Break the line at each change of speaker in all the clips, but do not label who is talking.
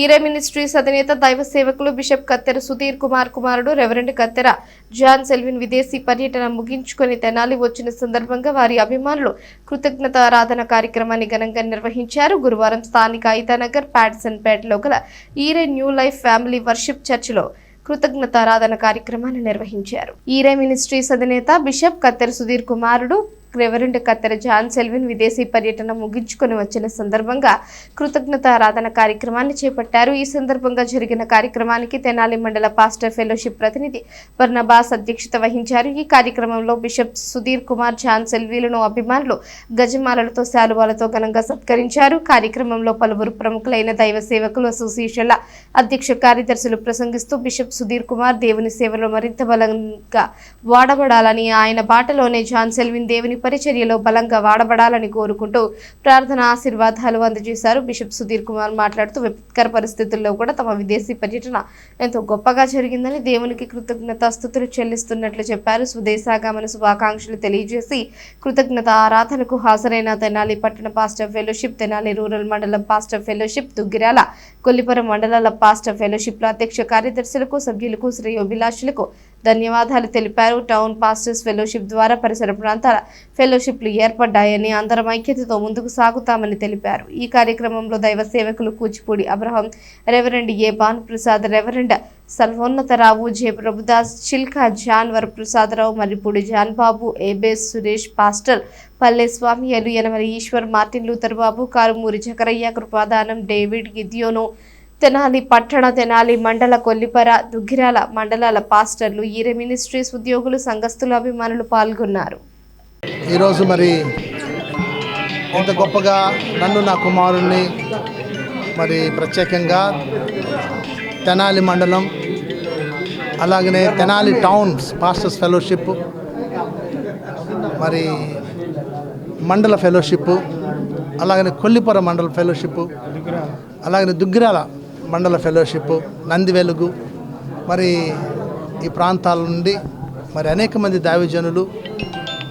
ఈరే మినిస్ట్రీస్ అధినేత దైవ సేవకులు బిషప్ కత్తెర సుధీర్ కుమార్ కుమారుడు రెవరెండ్ కత్తెర జాన్ సెల్విన్ విదేశీ పర్యటన ముగించుకొని తెనాలి వచ్చిన సందర్భంగా వారి అభిమానులు కృతజ్ఞత ఆరాధన కార్యక్రమాన్ని ఘనంగా నిర్వహించారు. గురువారం స్థానిక ఐతానగర్ ప్యాడ్సన్ పేటలో గల ఈరే న్యూ లైఫ్ ఫ్యామిలీ వర్షిప్ చర్చిలో కృతజ్ఞత ఆరాధన కార్యక్రమాన్ని నిర్వహించారు. ఈరే మినిస్ట్రీస్ అధినేత బిషప్ కత్తెర సుధీర్ కుమారుడు రెవరెండ్ కత్తెర జాన్ సెల్విన్ విదేశీ పర్యటన ముగించుకొని వచ్చిన సందర్భంగా కృతజ్ఞత ఆరాధన కార్యక్రమాన్ని చేపట్టారు. ఈ సందర్భంగా జరిగిన కార్యక్రమానికి తెనాలి మండల పాస్టర్ ఫెలోషిప్ ప్రతినిధి బర్నబాస్ అధ్యక్షత వహించారు. ఈ కార్యక్రమంలో బిషప్ సుధీర్ కుమార్ జాన్ సెల్వీలను అభిమానులు గజమాలలతో శాలువాలతో ఘనంగా సత్కరించారు. కార్యక్రమంలో పలువురు ప్రముఖులైన దైవ సేవకులు అసోసియేషన్ల అధ్యక్ష కార్యదర్శులు ప్రసంగిస్తూ బిషప్ సుధీర్ కుమార్ దేవుని సేవలో మరింత బలంగా వాడబడాలని ఆయన బాటలోనే జాన్ సెల్విన్ దేవుని పరిచర్యలో బలంగా వాడబడాలని కోరుకుంటూ ప్రార్థన ఆశీర్వాదాలు అందజేశారు. బిషప్ సుధీర్ కుమార్ మాట్లాడుతూ విపత్కర పరిస్థితుల్లో కూడా తమ విదేశీ పర్యటన ఎంతో గొప్పగా జరిగిందని దేవునికి కృతజ్ఞతాస్థుతులు చెల్లిస్తున్నట్లు చెప్పారు. స్వదేశాగమన శుభాకాంక్షలు తెలియజేసి కృతజ్ఞత ఆరాధనకు హాజరైన తెనాలి పట్టణ పాస్టర్ ఫెలోషిప్ తెనాలి రూరల్ మండలం పాస్టర్ ఫెలోషిప్ దుగ్గిరాల కొల్లిపురం మండలాల పాస్టర్ ఫెలోషిప్ల అధ్యక్ష కార్యదర్శులకు సభ్యులకు శ్రేయోభిలాషులకు ధన్యవాదాలు తెలిపారు. టౌన్ పాస్టర్స్ ఫెలోషిప్ ద్వారా పరిసర ప్రాంతాల ఫెలోషిప్లు ఏర్పడ్డాయని అందరం ఐక్యతతో ముందుకు సాగుతామని తెలిపారు. ఈ కార్యక్రమంలో దైవ సేవకులు Kuchipudi Abraham reverend A. Bhanuprasad reverend Sarvonnatharao J. Prabhudas Chilka John Prasadarao Marripudi John Babu Ebes Suresh pastor Palle Swamy Yelu Yanamala Eswar Martin Luther Babu Karumuri Jakaraiah Krupadanam David Gidyonu Tenali పట్టణ తెనాలి మండల కొల్లిపర దుగ్గిరాల మండలాల పాస్టర్లు ఈర ministries ఉద్యోగులు సంఘస్థులు అభిమానులు పాల్గొన్నారు.
ఈరోజు మరి ఇంత గొప్పగా నన్ను నా కుమారుణ్ణి మరి ప్రత్యేకంగా తెనాలి మండలం అలాగనే తెనాలి టౌన్స్ పాస్టర్స్ ఫెలోషిప్ మరి మండల ఫెలోషిప్ అలాగనే కొల్లిపుర మండల ఫెలోషిప్ అలాగనే దుగ్గిరాల మండల ఫెలోషిప్ నంది వెలుగు మరి ఈ ప్రాంతాల నుండి మరి అనేక మంది దావిజనులు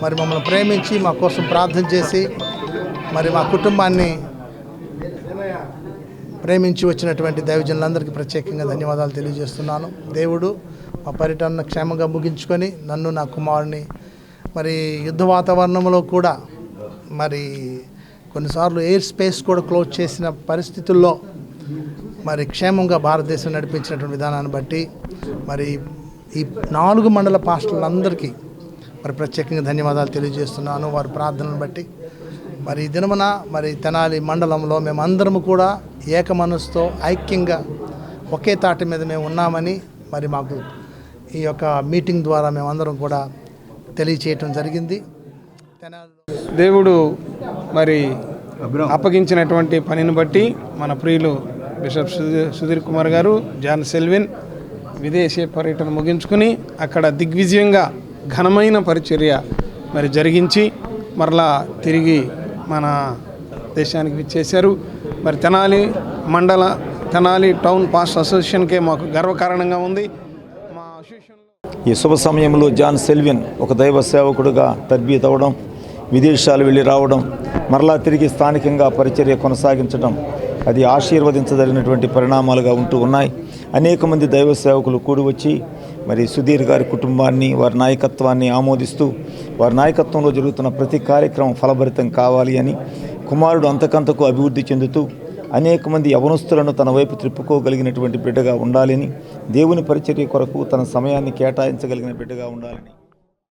మరి మమ్మల్ని ప్రేమించి మా కోసం ప్రార్థన చేసి మరి మా కుటుంబాన్ని ప్రేమించి వచ్చినటువంటి దైవజనులందరికీ ప్రత్యేకంగా ధన్యవాదాలు తెలియజేస్తున్నాను. దేవుడు మా పర్యటన క్షేమంగా ముగించుకొని నన్ను నా కుమారుని మరి యుద్ధ వాతావరణంలో కూడా మరి కొన్నిసార్లు ఎయిర్ స్పేస్ కూడా క్లోజ్ చేసిన పరిస్థితుల్లో మరి క్షేమంగా భారతదేశం నడిపించినటువంటి విధానాన్ని బట్టి మరి ఈ నాలుగు మండల పాస్టర్లందరికీ మరి ప్రత్యేకంగా ధన్యవాదాలు తెలియజేస్తున్నాను. వారి ప్రార్థనను బట్టి మరి ఈ దినమున మరి తెనాలి మండలంలో మేమందరము కూడా ఏక మనసుతో ఐక్యంగా ఒకే తాటి మీద మేము ఉన్నామని మరి మాకు ఈ యొక్క మీటింగ్ ద్వారా మేమందరం కూడా తెలియచేయటం జరిగింది.
దేవుడు మరి అప్పగించినటువంటి పనిని బట్టి మన ప్రియులు బిషప్ సుధీర్ సుధీర్ కుమార్ గారు జాన్ సెల్విన్ విదేశీ పర్యటన ముగించుకుని అక్కడ దిగ్విజయంగా ఘనమైన పరిచర్య మరి జరిగించి మరలా తిరిగి మన దేశానికి విచ్చేశారు. మరి తెనాలి మండల తెనాలి టౌన్ పాస్ట్ అసోసియేషన్కే మాకు గర్వకారణంగా ఉంది. మా అసోసియేషన్లో
ఈ శుభ సమయంలో జాన్ సెల్విన్ ఒక దైవ సేవకుడుగా తర్బీత్ అవ్వడం విదేశాలు వెళ్ళి రావడం మరలా తిరిగి స్థానికంగా పరిచర్య కొనసాగించడం అది ఆశీర్వదించదగినటువంటి పరిణామాలుగా ఉంటూ ఉన్నాయి. అనేక మంది దైవ సేవకులు కూడి వచ్చి మరి సుధీర్ గారి కుటుంబాన్ని వారి నాయకత్వాన్ని ఆమోదిస్తూ వారి నాయకత్వంలో జరుగుతున్న ప్రతి కార్యక్రమం ఫలభరితం కావాలి అని కుమారుడు అంతకంతకు అభివృద్ధి చెందుతూ అనేక మంది యవనస్తులను తన వైపు త్రిప్పుకోగలిగినటువంటి బిడ్డగా ఉండాలని దేవుని పరిచర్య కొరకు తన సమయాన్ని కేటాయించగలిగిన బిడ్డగా ఉండాలని